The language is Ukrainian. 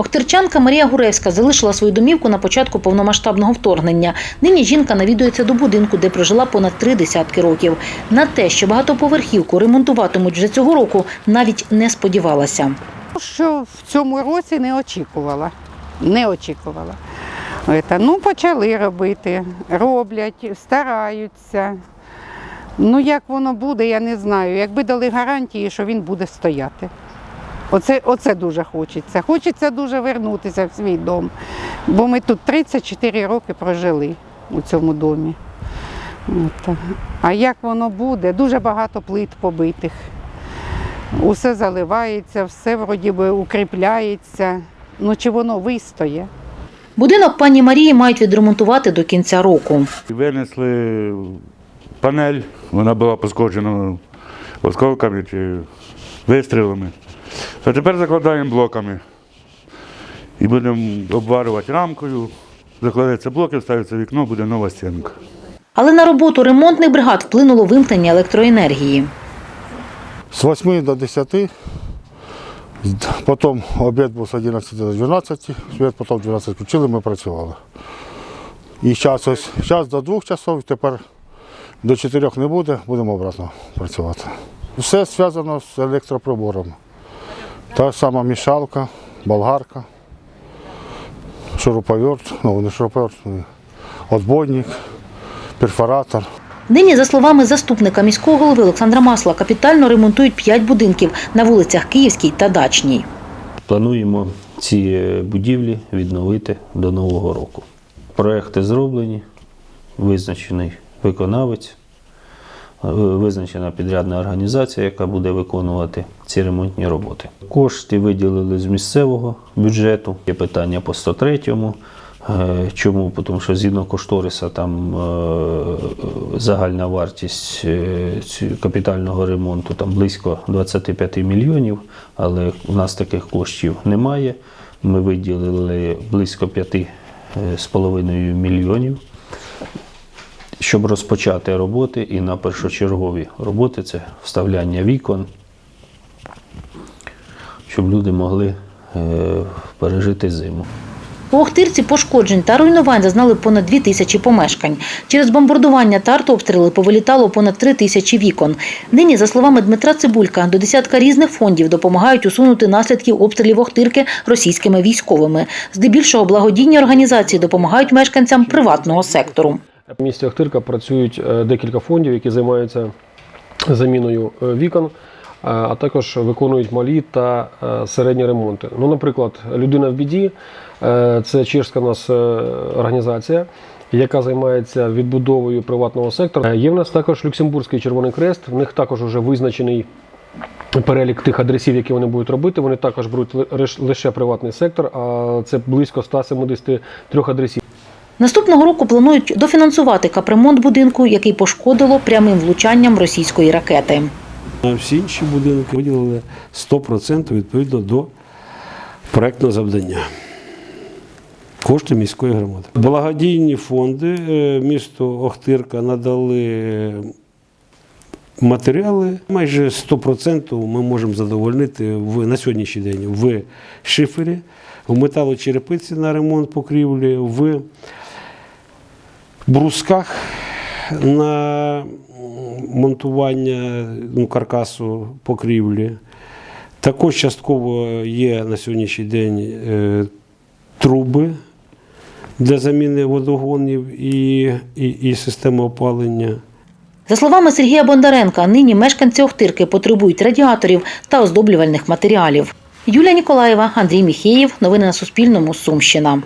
Охтирчанка Марія Гуревська залишила свою домівку на початку повномасштабного вторгнення. Нині жінка навідується до будинку, де прожила понад три десятки років. На те, що багатоповерхівку ремонтуватимуть вже цього року, навіть не сподівалася. Що в цьому році не очікувала. Не очікувала. Ну, почали робити, роблять, стараються. Ну, як воно буде, я не знаю. Якби дали гарантії, що він буде стояти. Оце, оце дуже хочеться. Хочеться дуже вернутися в свій дом. Бо ми тут 34 роки прожили у цьому домі. От. А як воно буде? Дуже багато плит побитих. Усе заливається, все вроді би укріпляється. Ну чи воно вистоє? Будинок пані Марії мають відремонтувати до кінця року. Винесли панель, вона була пошкоджена осколками чи вистрілами. То тепер закладаємо блоками. І будемо обварювати рамкою, закладаються блоки, ставиться вікно, буде нова стінка. Але на роботу ремонтних бригад вплинуло вимкнення електроенергії. С 8 до 10, потім обід був з 11 до 12, світ потім 12 включили, ми працювали. І зараз ось час до 2 часов, тепер до 4 не буде, будемо обратно працювати. Все зв'язано з електроприборами. Та сама мішалка, болгарка, шуруповерт, ну не шуруповерт, ну, отбойник, перфоратор. Нині, за словами заступника міського голови Олександра Масла, капітально ремонтують п'ять будинків на вулицях Київській та Дачній. Плануємо ці е, будівлі відновити до Нового року. Проекти зроблені, визначений виконавець, визначена підрядна організація, яка буде виконувати ці ремонтні роботи. Кошти виділили з місцевого бюджету. Є питання по 103-му. Е, Чому? Тому що згідно кошториса там е, загальна вартість е, капітального ремонту там близько 25 мільйонів, але у нас таких коштів немає. Ми виділили близько 5,5 мільйонів, щоб розпочати роботи. І на першочергові роботи це вставляння вікон, щоб люди могли е, пережити зиму. У Охтирці пошкоджень та руйнувань зазнали понад дві тисячі помешкань. Через бомбардування та артобстріли повилітало понад три тисячі вікон. Нині, за словами Дмитра Цибулька, до десятка різних фондів допомагають усунути наслідків обстрілів Охтирки російськими військовими. Здебільшого благодійні організації допомагають мешканцям приватного сектору. В місті Охтирка працюють е, декілька фондів, які займаються заміною е, вікон, е, а також виконують малі та середні ремонти. Ну, наприклад, людина в біді це чешська нас організація. Яка займається відбудовою приватного сектора. Е, Є в нас також Люксембурзький Червоний Крест. В них також вже визначений перелік тих адресів, які вони будуть робити. Вони також беруть лише приватний сектор, а це близько 173 адресів. Наступного року планують дофінансувати капремонт будинку, який пошкодило прямим влучанням російської ракети. А всі інші будинки виділили 100% відповідно до проектного завдання. Кошти міської громади. Благодійні фонди е, місто Охтирка надали матеріали. Майже 100% ми можемо задовольнити в, на сьогоднішній день в шифері, в металочерепиці на ремонт покрівлі, в брусках на монтування ну, каркасу покрівлі. Також частково є на сьогоднішній день е, труби для заміни водогонів і, і, і системи опалення. За словами Сергія Бондаренка, нині мешканці Охтирки потребують радіаторів та оздоблювальних матеріалів. Юлія Ніколаєва, Андрій Міхеєв. Новини на Суспільному. Сумщина.